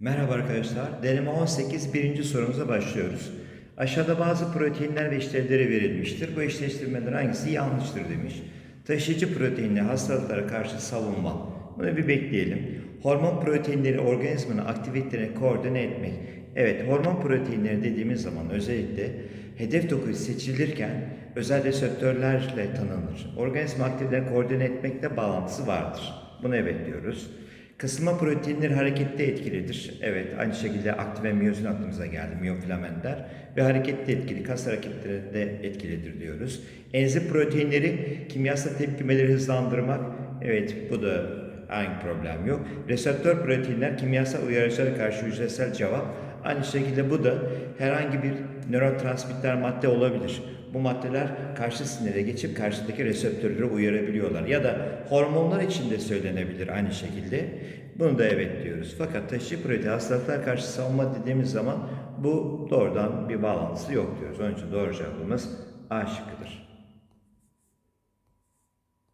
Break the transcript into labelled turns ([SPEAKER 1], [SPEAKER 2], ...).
[SPEAKER 1] Merhaba arkadaşlar. Deneme 18 birinci sorumuza başlıyoruz. Aşağıda bazı proteinler ve işlevleri verilmiştir. Bu eşleştirmelerin hangisi yanlıştır demiş. Taşıyıcı proteinli hastalıklara karşı savunma. Bunu bir bekleyelim. Hormon proteinleri organizmanın aktivitelerini koordine etmek. Evet, hormon proteinleri dediğimiz zaman özellikle hedef doku seçilirken özel reseptörlerle tanınır. Organizma aktivitelerini koordine etmekle bağlantısı vardır. Bunu evet diyoruz. Kısılma proteinleri harekette etkilidir. Evet, aynı şekilde aktif ve miyozin aklımıza geldi, miyofilamentler ve harekette etkili, kas hareketleri de etkilidir diyoruz. Enzim proteinleri kimyasal tepkimeleri hızlandırmak, evet bu da aynı problem yok. Reseptör proteinler kimyasal uyarıcılara karşı hücresel cevap, aynı şekilde bu da herhangi bir nörotransmitter madde olabilir. Bu maddeler karşı sinire geçip karşıdaki reseptörleri uyarabiliyorlar. Ya da hormonlar için de söylenebilir aynı şekilde. Bunu da evet diyoruz. Fakat taşıyıcı protein hastalıklar karşı savunma dediğimiz zaman bu doğrudan bir bağlantısı yok diyoruz. Onun için doğru cevabımız A şıkkıdır.